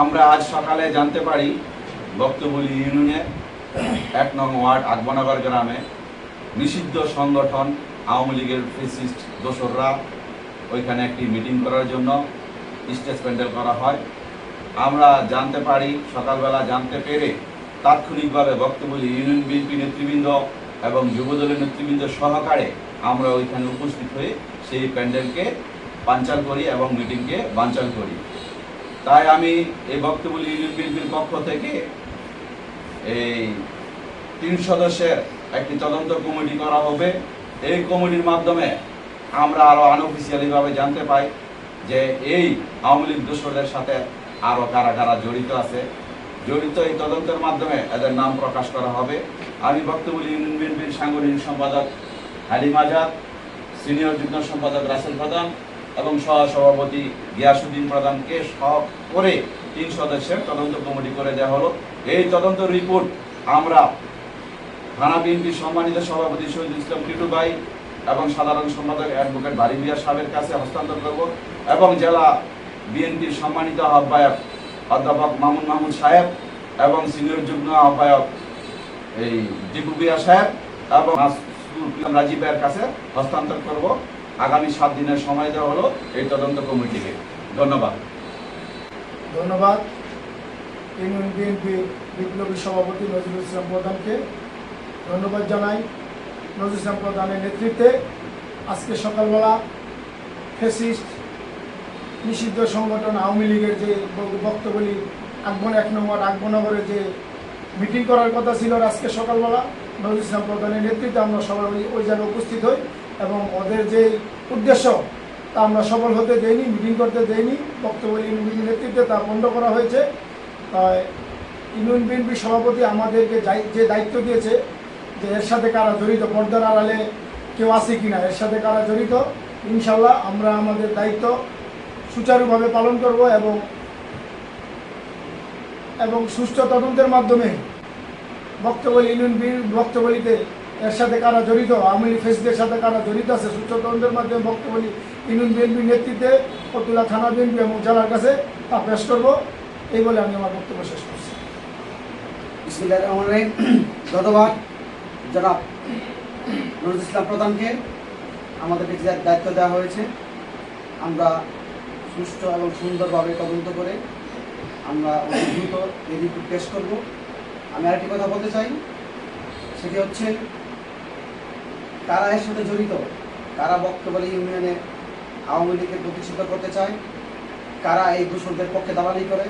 আমরা আজ সকালে জানতে পারি বক্তবলী ইউনিয়নের এক নং ওয়ার্ড আকবনগর গ্রামে নিষিদ্ধ সংগঠন আওয়ামী লীগের ফেসিস্ট দোসররা ওইখানে একটি মিটিং করার জন্য স্টেজ প্যান্ডেল করা হয়। আমরা জানতে পারি, সকালবেলা জানতে পেরে তাৎক্ষণিকভাবে বক্তবলী ইউনিয়ন বিএনপি নেতৃবৃন্দ এবং যুবদলের নেতৃবৃন্দ সহকারে আমরা ওইখানে উপস্থিত হয়ে সেই প্যান্ডেলকে বানচাল করি এবং মিটিংকে বানচাল করি। তাই আমি এই বক্তবলী ইউনিয়ন বিএনপির পক্ষ থেকে এই তিন সদস্যের একটি তদন্ত কমিটি করা হবে। এই কমিটির মাধ্যমে আমরা আরও আনঅফিসিয়ালিভাবে জানতে পাই যে এই আওয়ামী লীগ দোসরদের সাথে আরও কারা কারা জড়িত আছে। জড়িত এই তদন্তের মাধ্যমে এদের নাম প্রকাশ করা হবে। আমি বক্তবলী ইউনিয়ন বিএনপির সাংগঠনিক সম্পাদক হালিম আজাদ, সিনিয়র যুগ্ম সম্পাদক রাসেল প্রধান এবং সহ সভাপতি গিয়াসুদ্দিন প্রধানকে সব করে তিন সদস্যের তদন্ত কমিটি করে দেওয়া হলো। এই তদন্ত রিপোর্ট আমরা থানা বিএনপির সম্মানিত সভাপতি শহীদুল ইসলাম টিটু ভাই এবং সাধারণ সম্পাদক অ্যাডভোকেট বাড়ি বিয়া সাহেবের কাছে হস্তান্তর করব এবং জেলা বিএনপির সম্মানিত আহ্বায়ক অধ্যাপক মামুন মাহমুদ সাহেব এবং সিনিয়র যুগ্ম আহ্বায়ক এই দীপু বিয়া সাহেব এবং রাজীব ভাইয়ের কাছে হস্তান্তর করব। আগামী সাত দিনের সময় দেওয়া হলো এই তদন্ত কমিটিকে। ধন্যবাদ। ধন্যবাদ। ইউনিয়ন বিএনপি বিপ্লবী সভাপতি নজরুল ইসলাম প্রধানকে ধন্যবাদ জানাই। নজরুল ইসলাম প্রধানের নেতৃত্বে আজকে সকালবেলা ফেসিস্ট নিষিদ্ধ সংগঠন আওয়ামী লীগের যে ব- বক্তব্যলি আকবন এক নম্বর আকবনগরে যে মিটিং করার কথা ছিল আজকে সকালবেলা, নজরুল ইসলাম প্রধানের নেতৃত্বে আমরা সবাই ওই জায়গায় উপস্থিত হই। এবং ওদের যে উদ্দেশ্য, তা আমরা সফল হতে দেইনি, মিটিং করতে দেইনি, বক্তব্য ইউনিয়ন নেতৃত্বে তা বন্ধ করা হয়েছে। তাই ইউনিয়ন বিএনপি সভাপতি আমাদেরকে যে দায়িত্ব দিয়েছে যে এর সাথে কারা জড়িত, পর্দার আড়ালে কেউ আছে কিনা, এর সাথে কারা জড়িত, ইনশাল্লাহ আমরা আমাদের দায়িত্ব সুচারুভাবে পালন করব এবং এবং সুষ্ঠু তদন্তের মাধ্যমে বক্তব্য ইউনিয়ন বক্তব্যলিতে এর সাথে কারা জড়িত? লীগ, ফেসদের সাথে কারা জড়িত আছে? সুষ্ঠু তদন্তের মাধ্যমে বক্তব্য ইউনিয়ন বিএনপির নেতৃত্বে ফতুল্লা থানা বিএনপি এবং জেলার কাছে তা পেশ করব। এই বলে আমি আমার বক্তব্য শেষ করছি। ধন্যবাদ। জনাব নজরুল ইসলাম প্রধানকে আমাদের দায়িত্ব দেওয়া হয়েছে। আমরা সুষ্ঠু এবং সুন্দরভাবে তদন্ত করে আমরা দ্রুত এই রিপোর্ট পেশ করব। আমি আরেকটি কথা বলতে চাই। সেটি হচ্ছে কারা এর সাথে জড়িত? কারা বক্তব্য ইউনিয়নে আওয়ামী লীগকে প্রতিষ্ঠিত করতে চায়? কারা এই দূষণদের পক্ষে দালালি করে?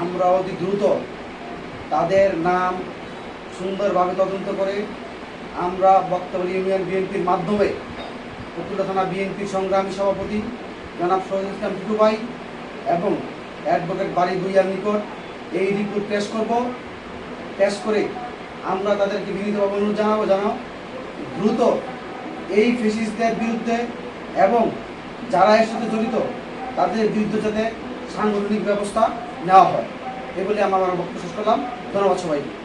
আমরা অতি দ্রুত তাদের নাম সুন্দরভাবে তদন্ত করে আমরা বক্তব্য ইউনিয়ন বিএনপির মাধ্যমে ফতুল্লা থানা বিএনপির সংগ্রামী সভাপতি জনাব শহীদ ইসলাম টুটু এবং অ্যাডভোকেট বাড়ি ভুইয়ার নিকট এই রিপোর্ট পেশ করব। পেশ করে আমরা তাদেরকে বিনীতভাবে অনুরোধ জানাব, জানাও। দ্রুত এই ফেসিসদের বিরুদ্ধে এবং যারা এর সাথে জড়িত, তাদের বিরুদ্ধে যাতে সাংগঠনিক ব্যবস্থা নেওয়া হয়। এ বলে আমার আমার বক্তব্য শেষ করলাম। ধন্যবাদ সবাইকে।